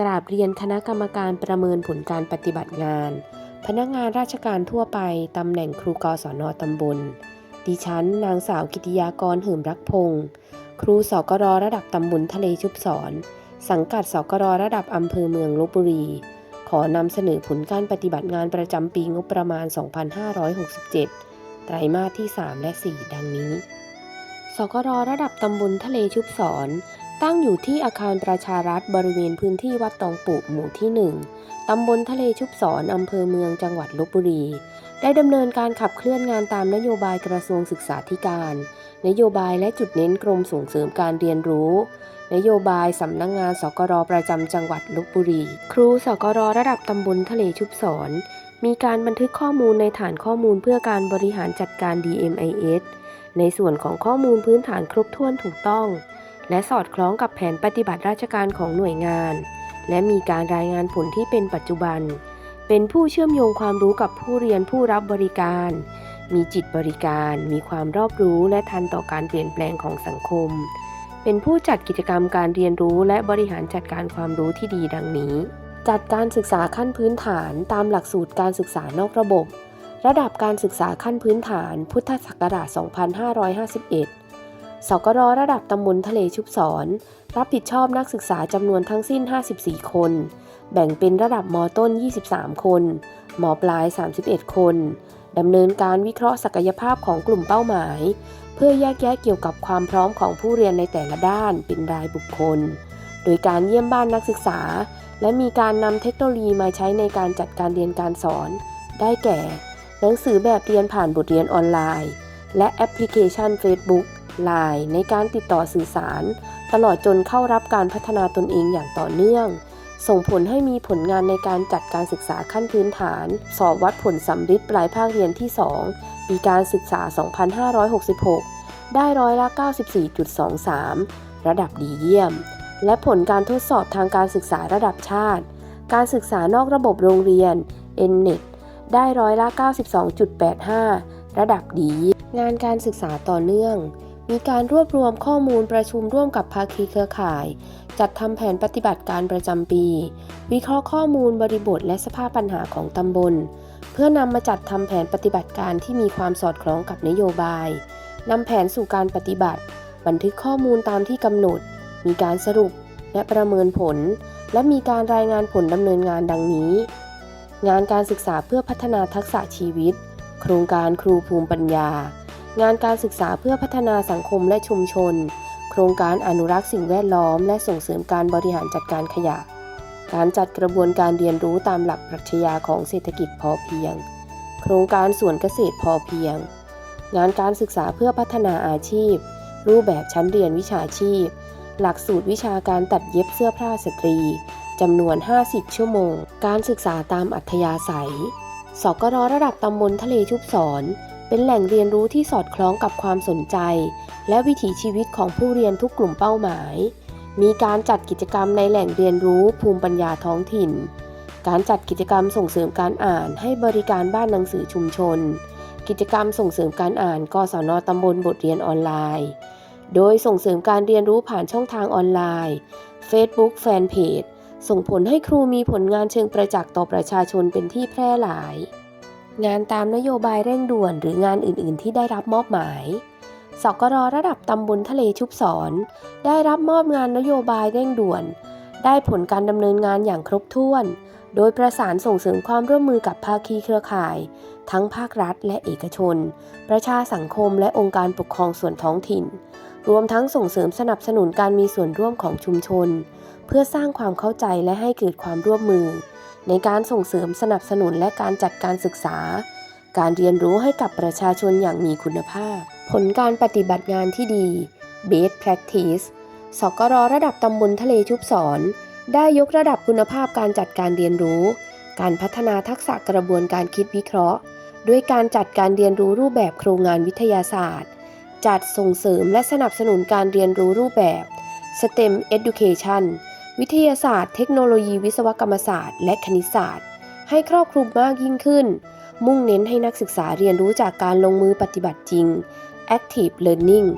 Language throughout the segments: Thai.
กราบเรียนคณะกรรมการประเมินผลการปฏิบัติงาน พนักงานราชการทั่วไป ตำแหน่งครูกศนตำบล ดิฉัน นางสาวกิติยากรหืมรักพงศ์ครูสกรระดับตำบลทะเลชุบสอน สังกัดสกรระดับอำเภอเมืองลบบุรี ขอนำเสนอผลการปฏิบัติงานประจำปีงบประมาณ 2567 ไตรมาสที่ 3 และ 4 ดังนี้สกรระดับตำบลทะเลชุบสอน ตั้งอยู่ที่อาคารประชารัฐบริเวณพื้นที่วัดตองปุหมู่ที่ 1 ตำบลทะเลชุบสอนอำเภอเมืองจังหวัดลบบุรี ได้ดำเนินการขับเคลื่อนงานตามนโยบายกระทรวงศึกษาธิการ นโยบายและจุดเน้นกรมส่งเสริมการเรียนรู้ นโยบายสำนักงงานสกรประจำจังหวัดลบบุรี ครูสกรระดับตำบลทะเลชุบสอนมีการบันทึกข้อมูลในฐานข้อมูลเพื่อการบริหารจัดการ DMIS ในส่วนของข้อมูลพื้นฐานครบถ้วนถูกต้อง และสอดคล้องกับแผนปฏิบัติราชการของหน่วยงาน และมีการรายงานผลที่เป็นปัจจุบัน เป็นผู้เชื่อมโยงความรู้กับผู้เรียนผู้รับบริการ มีจิตบริการ มีความรอบรู้และทันต่อการเปลี่ยนแปลงของสังคม เป็นผู้จัดกิจกรรมการเรียนรู้และบริหารจัดการความรู้ที่ดีดังนี้ จัดการศึกษาขั้นพื้นฐานตามหลักสูตรการศึกษานอกระบบ ระดับการศึกษาขั้นพื้นฐาน พุทธศักราช 2551 สกรระดับตำบลทะเลชุบสอน รับผิดชอบนักศึกษาจำนวนทั้งสิ้น 54 คน แบ่งเป็นระดับมต้น 23 คน มปลาย 31 คนดำเนินการวิเคราะห์ศักยภาพของกลุ่มเป้าหมาย เพื่อแยกแยะเกี่ยวกับความพร้อมของผู้เรียนในแต่ละด้านเป็นรายบุคคล โดยการเยี่ยมบ้านนักศึกษา และมีการนำเทคโนโลยีมาใช้ในการจัดการเรียนการสอน ได้แก่ หนังสือแบบเรียนผ่านบทเรียนออนไลน์ และแอปพลิเคชัน Facebook Line ในการติดต่อสื่อสาร ตลอดจนเข้ารับการพัฒนาตนเองอย่างต่อเนื่อง ส่งผลให้มีผลงานในการจัดการศึกษาขั้นพื้นฐาน สอบวัดผลสำริดปลายภาคเรียนที่ 2 ปีการศึกษา 2566 ได้ร้อยละ 94.23 ระดับดีเยี่ยม และผลการทดสอบทางการศึกษาระดับชาติ การศึกษานอกระบบโรงเรียน NNET ได้ร้อยละ 92.85 ระดับดี งานการศึกษาต่อเนื่อง มีการรวบรวมข้อมูลประชุมร่วมกับภาคีเครือข่าย จัดทำแผนปฏิบัติการประจำปี วิเคราะห์ข้อมูลบริบทและสภาพปัญหาของตำบล เพื่อนำมาจัดทำแผนปฏิบัติการที่มีความสอดคล้องกับนโยบายนำแผนสู่การปฏิบัติ บันทึกข้อมูลตามที่กำหนด มีการสรุปและประเมินผล และมีการรายงานผลดำเนินงานดังนี้ งานการศึกษาเพื่อพัฒนาทักษะชีวิต โครงการครูภูมิปัญญา งานการศึกษาเพื่อพัฒนาสังคมและชุมชน โครงการอนุรักษ์สิ่งแวดล้อม และส่งเสริมการบริหารจัดการขยะ การจัดกระบวนการเรียนรู้ตามหลักปรัชญาของเศรษฐกิจพอเพียง โครงการสวนเกษตรพอเพียง งานการศึกษาเพื่อพัฒนาอาชีพ รูปแบบชั้นเรียนวิชาชีพ หลักสูตรวิชาการตัดเย็บเสื้อผ้าสตรีจำนวน 50 ชั่วโมง การศึกษาตามอัธยาศัย สกรระดับตำบลทะเลชุบสอน เป็นแหล่งเรียนรู้ที่สอดคล้องกับความสนใจ และวิถีชีวิตของผู้เรียนทุกกลุ่มเป้าหมาย มีการจัดกิจกรรมในแหล่งเรียนรู้ภูมิปัญญาท้องถิ่น การจัดกิจกรรมส่งเสริมการอ่านให้บริการบ้านหนังสือชุมชน กิจกรรมส่งเสริมการอ่านกศนตำบลบทเรียนออนไลน์ โดยส่งเสริมการเรียนรู้ผ่านช่องทางออนไลน์ Facebook Fanpage ส่งผลให้ครูมีผลงานเชิงประจักษ์ต่อประชาชนเป็นที่แพร่หลาย งานตามนโยบายเร่งด่วนหรืองานอื่น ๆ ที่ได้รับมอบหมาย สกรระดับตำบลทะเลชุบสอน ได้รับมอบงานนโยบายเร่งด่วน ได้ผลการดำเนินงานอย่างครบถ้วน โดยประสานส่งเสริมความร่วมมือกับภาคีเครือข่าย ทั้งภาครัฐและเอกชน ประชาสังคมและองค์การปกครองส่วนท้องถิ่น รวมทั้งส่งเสริมสนับสนุนการมีส่วนร่วมของชุมชน เพื่อสร้างความเข้าใจและให้เกิดความร่วมมือ ในการส่งเสริมสนับสนุนและการจัดการศึกษา การเรียนรู้ให้กับประชาชนอย่างมีคุณภาพ ผลการปฏิบัติงานที่ดี Best Practice สกรระดับตำบลทะเลชุบสอน ได้ยกระดับคุณภาพการจัดการเรียนรู้ การพัฒนาทักษะกระบวนการคิดวิเคราะห์ ด้วยการจัดการเรียนรู้รูปแบบโครงงานวิทยาศาสตร์ จัดส่งเสริมและสนับสนุนการเรียนรู้รูปแบบ STEM Education วิทยาศาสตร์ เทคโนโลยีวิศวกรรมศาสตร์ และคณิตศาสตร์ ให้ครอบคลุมมากยิ่งขึ้น มุ่งเน้นให้นักศึกษาเรียนรู้จากการลงมือปฏิบัติจริง Active Learning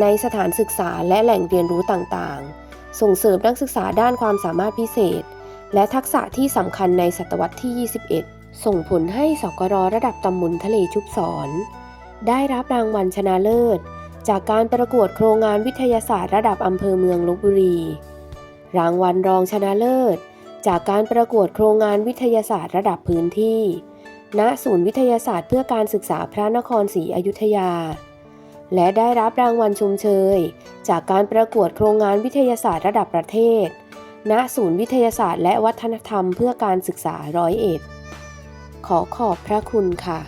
ในสถานศึกษาและแหล่งเรียนรู้ต่างๆ ส่งเสริมนักศึกษาด้านความสามารถพิเศษ และทักษะที่สำคัญในศตวรรษที่ 21 ส่งผลให้สกรระดับตำบลทะเลชุบสอนได้รับรางวัลชนะเลิศ จากการประกวดโครงงานวิทยาศาสตร์ระดับอำเภอเมืองลบบุรี รางวัลรองชนะเลิศ จากการประกวดโครงงานวิทยาศาสตร์ระดับพื้นที่ ณ ศูนย์วิทยาศาสตร์เพื่อการศึกษาพระนครศรีอยุธยา และได้รับรางวัลชมเชย จากการประกวดโครงงานวิทยาศาสตร์ระดับประเทศ ณ ศูนย์วิทยาศาสตร์และวัฒนธรรมเพื่อการศึกษาร้อยเอ็ด ขอขอบพระคุณค่ะ